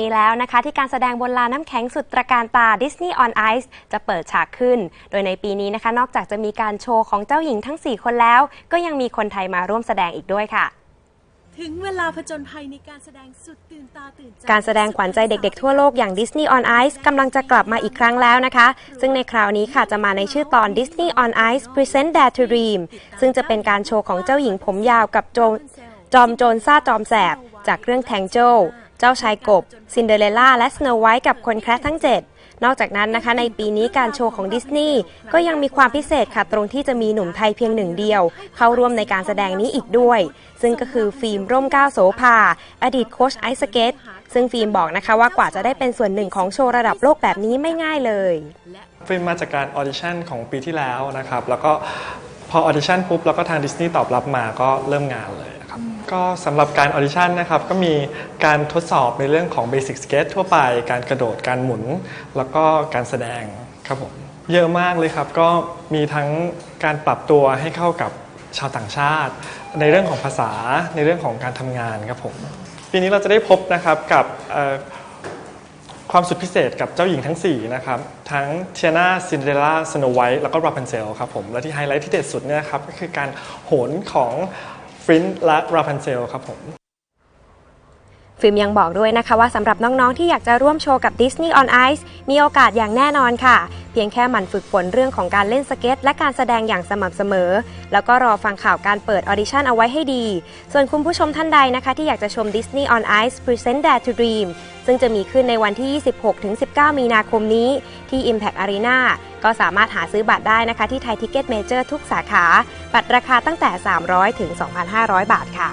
นี้แล้วนะคะที่การแสดงบนลานน้ำแข็งสุดตระการตา Disney on Ice จะเปิดฉากขึ้น โดยในปีนี้นะคะ นอกจากจะมีการโชว์ของเจ้าหญิงทั้ง 4 คนแล้ว ก็ยังมีคนไทยมาร่วมแสดงอีกด้วยค่ะถึงเวลาผจญภัยในการแสดงสุดตื่นตาตื่นใจ การแสดงขวัญใจเด็กๆทั่วโลกอย่าง Disney on Ice กำลังจะกลับมาอีกครั้งแล้วนะคะ ซึ่งในคราวนี้ค่ะจะมาในชื่อตอน Disney on Ice Present Dare to Dream ซึ่งจะเป็นการโชว์ของเจ้าหญิงผมยาวกับโจจอมโจรซ่าจอมแสบ จากเรื่องแทงโจ เจ้าชายกบ ซินเดอเรลล่าและสโนไวท์กับคนแคระทั้ง 7 นอกจากนั้นนะคะในปีนี้การโชว์ของดิสนีย์ก็ยังมีความพิเศษค่ะตรงที่จะมีหนุ่มไทยเพียงหนึ่งเดียว เข้าร่วมในการแสดงนี้อีกด้วย ซึ่งก็คือฟิล์มร่มก้าวโสภา อดีตโค้ชไอซ์สเก็ตซึ่งฟิล์มบอกนะคะว่ากว่าจะได้เป็นส่วนหนึ่งของโชว์ระดับโลกแบบนี้ไม่ง่ายเลยฟิล์มมาจากการออดิชั่นของปีที่แล้วนะครับแล้วก็พอออดิชั่นปุ๊บแล้วก็ทางดิสนีย์ตอบรับมาก็เริ่มงานเลย ครับก็สำหรับการออดิชั่นนะครับก็มีการทดสอบในเรื่องของเบสิ c สเก e ทั่วไป การกระโดดการหมุน แล้วก็การแสดงครับผมเยอะมากเลยครับ ก็มีทั้งการปรับตัวให้เข้ากับชาวต่างชาติ ในเรื่องของภาษาในเรื่องของการทำงานครับผมปีนี้เราจะได้พบนะครับกับเอ่อความสุดพิเศษกับเจ้าหญิงทั้ง 4 นะครับ ทั้งเทียนาซินเดอเรลล่าสโนไวท์แล้วก็ราพันเซลครับผม และที่ไฮไลท์ที่เด็ดสุดเนี่ยครับ ก็คือการโหนของ ฟรินและราพันเซลครับผม ฟิล์มยังบอกด้วยนะคะว่าสำหรับน้อง ๆ ที่อยากจะร่วมโชว์กับ Disney on Ice มีโอกาสอย่างแน่นอนค่ะ เพียงแค่หมั่นฝึกฝนเรื่องของการเล่นสเก็ต และการแสดงอย่างสม่ำเสมอ แล้วก็รอฟังข่าวการเปิดออดิชั่นเอาไว้ให้ดี ส่วนคุณผู้ชมท่านใดนะคะ ที่อยากจะชม Disney on Ice Present Dare to Dream ซึ่งจะมีขึ้นในวันที่ 26-19 มีนาคมนี้ที่ Impact Arena ก็สามารถหาซื้อบัตรได้นะคะที่ไทยทิกเก็ตเมเจอร์ทุกสาขา บัตรราคาตั้งแต่ 300ถึง2,500 บาทค่ะ